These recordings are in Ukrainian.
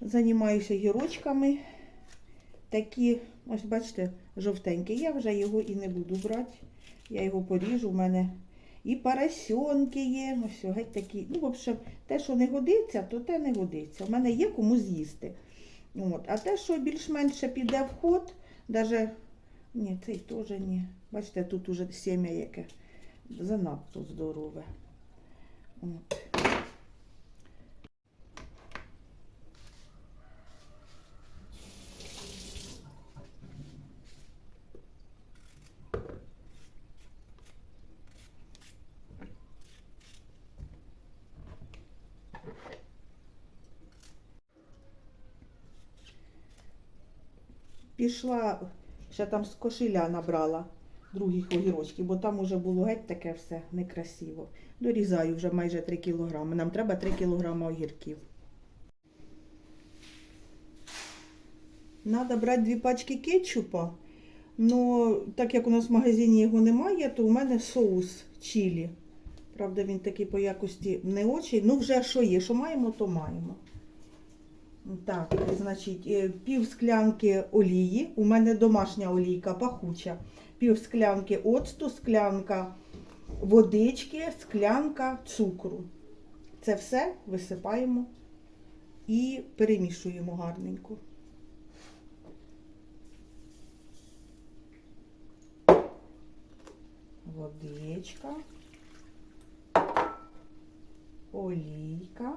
Займаюся гірочками. Такі, ось бачите, жовтенькі. Я вже його і не буду брати. Я його поріжу. У мене і поросенки є. Ось геть такі. Ну, в общем, те, що не годиться, то те не годиться. У мене є кому з'їсти. От. А те, що більш-менше піде в ход, даже... ні, цей теж ні. Бачите, тут уже сім'я яке занадто здорове. От. Пішла, ще там з кошеля набрала других огірочків, бо там уже було геть таке все некрасиво. Дорізаю вже майже 3 кілограми. Нам треба 3 кілограми огірків. Надо брати дві пачки кетчупа. Ну, так як у нас в магазині його немає, то у мене соус чилі. Правда, він такий по якості не очень. Ну, вже що є, що маємо, то маємо. Так, значить, е, пів склянки олії. У мене домашня олійка пахуча. Пів склянки оцту, склянка водички, склянка цукру. Це все висипаємо і перемішуємо гарненько. Водичка, олійка.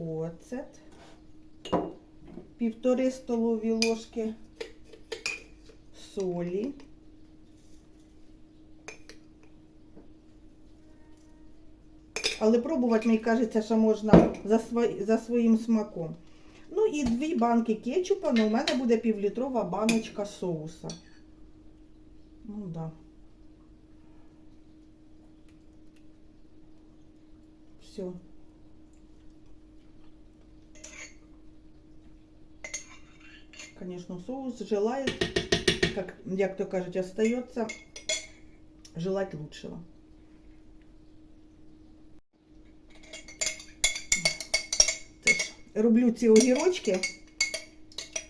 Оцет, півтори столові ложки солі. Але пробувати, мені кажеться, що можна за, сво- за своїм смаком. Ну і дві банки кетчупа, ну у мене буде півлітрова баночка соуса. Ну да. Все. Конечно, соус желает, как, як то кажуть, остается желать лучшего. Це ж роблю ці огірочки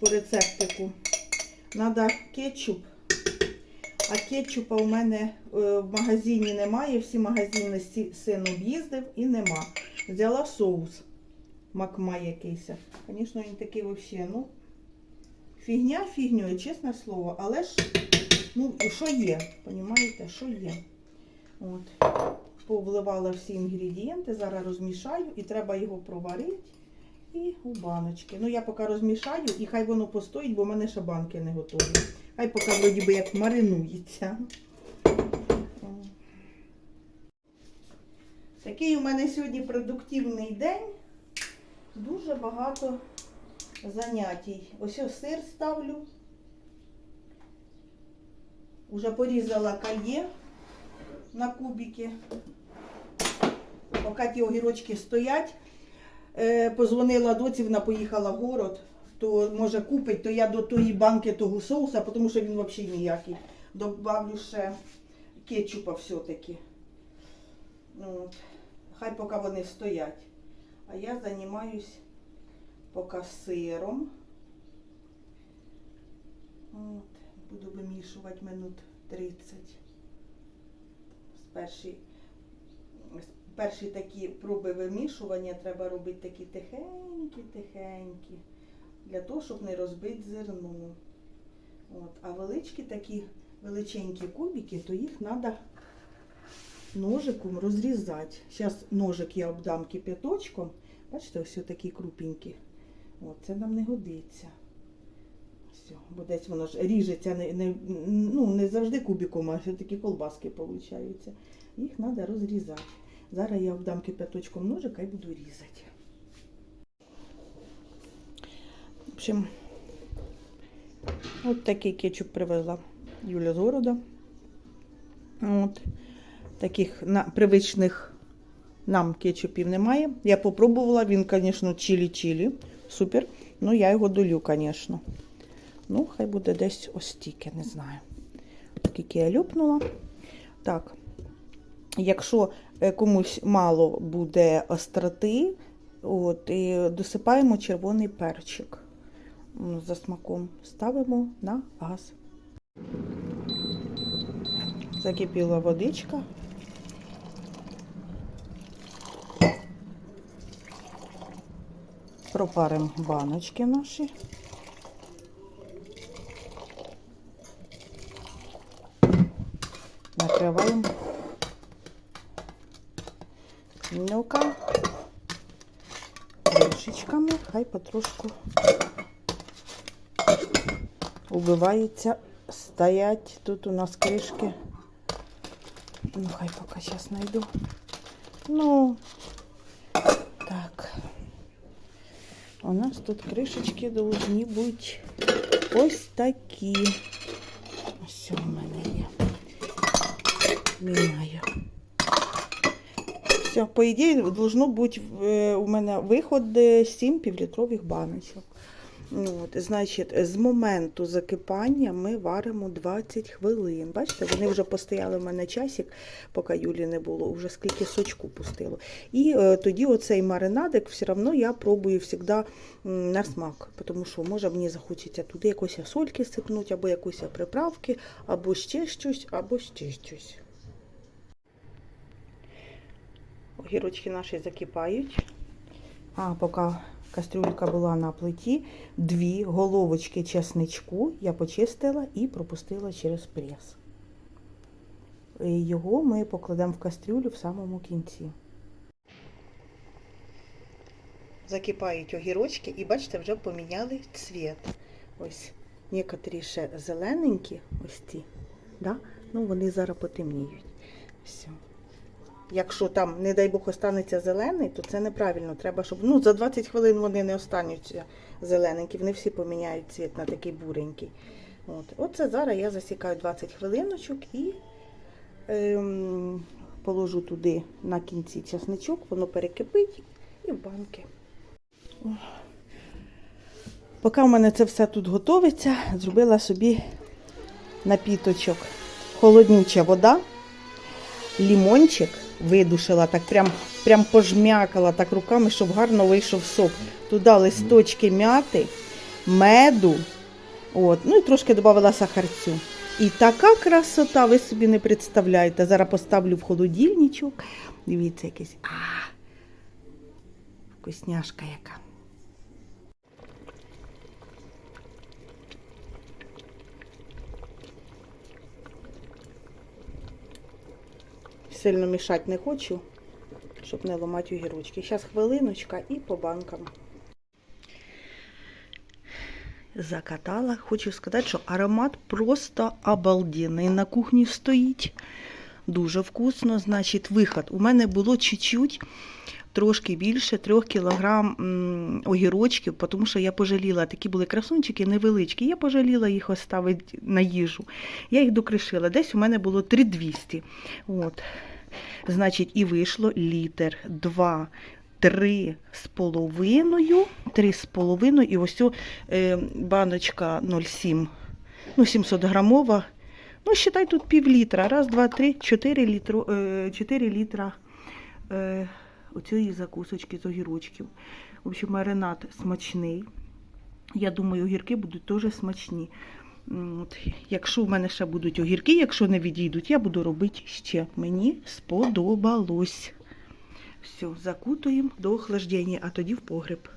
по рецептику. Надо кетчуп. А кетчупа у мене е, в магазині немає. Всі магазини син об'їздив і нема. Взяла соус. Макма якийсь. Звісно, він такий взагалі, ну. Фігня фігньою, чесне слово, але ж, ну, що є, понімаєте, що є. От. Повливала всі інгредієнти, зараз розмішаю і треба його проварити і у баночки. Ну, я поки розмішаю і хай воно постоїть, бо в мене ще банки не готові. Хай поки вроді би як маринується. Такий у мене сьогодні продуктивний день. Дуже багато заняттій. Ось ось сир ставлю. Уже порізала кальє на кубики. Поки ті огірочки стоять, е, позвонила доці, вона поїхала в город, то може купить, то я до тої банки того соуса, тому що він взагалі ніякий. Добавлю ще кетчупа все-таки. От. Хай поки вони стоять. А я займаюсь поки сиром. От, буду вимішувати минут 30. Перші, перші такі проби вимішування треба робити такі тихенькі-тихенькі, для того, щоб не розбити зерно. От, а величкі такі величенькі кубики, то їх треба ножиком розрізати. Зараз ножик я обдам кипяточком. Бачите, ось такі крупенькі. От, це нам не годиться. Все, бо десь воно ж ріжеться не, не, ну, не завжди кубиком, а все такі колбаски получаються. Їх треба розрізати. Зараз я обдам кипяточком ножика і буду різати. В общем, от такий кетчуп привезла Юля з города. От. Таких на, привичних нам кетчупів немає. Я попробувала, він, звісно, чилі-чилі. Супер. Ну, я його долю, звісно. Ну, хай буде десь ось стільки, не знаю. Скільки я люпнула. Так. Якщо е, комусь мало буде остроти, от, і досипаємо червоний перчик за смаком. Ставимо на газ. Закипіла водичка. Пропаримо баночки наші. Накриваємо. Ну-ка. Кришечками, хай потрошку убивається. Стоять. Тут у нас кришки. Ну, хай поки зараз знайду. Ну, так. У нас тут кришечки должны бути ось такі. Ось у мене є. Міняю. Все, по ідеї, должно бути е, у мене виход е, 7 півлітрових баночок. От, значить, з моменту закипання ми варимо 20 хвилин. Бачите, вони вже постояли в мене часик, поки Юлі не було, вже скільки сочку пустило. І е, тоді оцей маринадик все одно я пробую завжди на смак, тому що може мені захочеться туди якось сольки сипнути, або якоїсь приправки, або ще щось, або ще щось. Огірочки наші закипають. А поки кастрюлька була на плиті, дві головочки чесничку я почистила і пропустила через прес. Його ми покладемо в кастрюлю в самому кінці. Закипають огірочки і бачите, вже поміняли цвіт. Ось некоторі ще зелененькі, ось ці. Да? Ну, вони зараз потемніють. Все. Якщо там, не дай Бог, останеться зелений, то це неправильно. Треба, щоб ну, за 20 хвилин вони не остануться зелененькі, вони всі поміняють цвіт на такий буренький. От. Оце зараз я засікаю 20 хвилиночок і ем, положу туди на кінці часничок, воно перекипить і в банки. Поки в мене це все тут готовиться, зробила собі напіточок. Холоднюча вода, лімончик видушила, так прям, прям пожмякала так руками, щоб гарно вийшов сок. Туди листочки м'яти, меду, от, ну і трошки додала сахарцю. І така красота, ви собі не представляєте. Зараз поставлю в холодильничок. Дивіться, якийсь. А, вкусняшка яка. Сильно мішати не хочу, щоб не ламати огірочки. Зараз хвилиночка і по банкам. Закатала. Хочу сказати, що аромат просто обалденний. На кухні стоїть. Дуже вкусно. Значить, виход. У мене було чуть-чуть, трошки більше 3 кілограм огірочків, тому що я пожаліла, такі були красунчики невеличкі. Я пожаліла їх оставити на їжу. Я їх докришила. Десь у мене було 3200. От. Значить, і вийшло літр, два, три з половиною, три з половиною, і ось цю, е, баночка 0,7, ну, 700 грамова. Ну, считай, тут пів літра. Раз, два, три, чотири літру, е, 4 літра е, оцієї закусочки з огірочків. В общем, маринад смачний. Я думаю, огірки будуть теж смачні. От, якщо в мене ще будуть огірки, якщо не відійдуть, я буду робити ще. Мені сподобалось. Все, закутуємо до охлаждення, а тоді в погреб.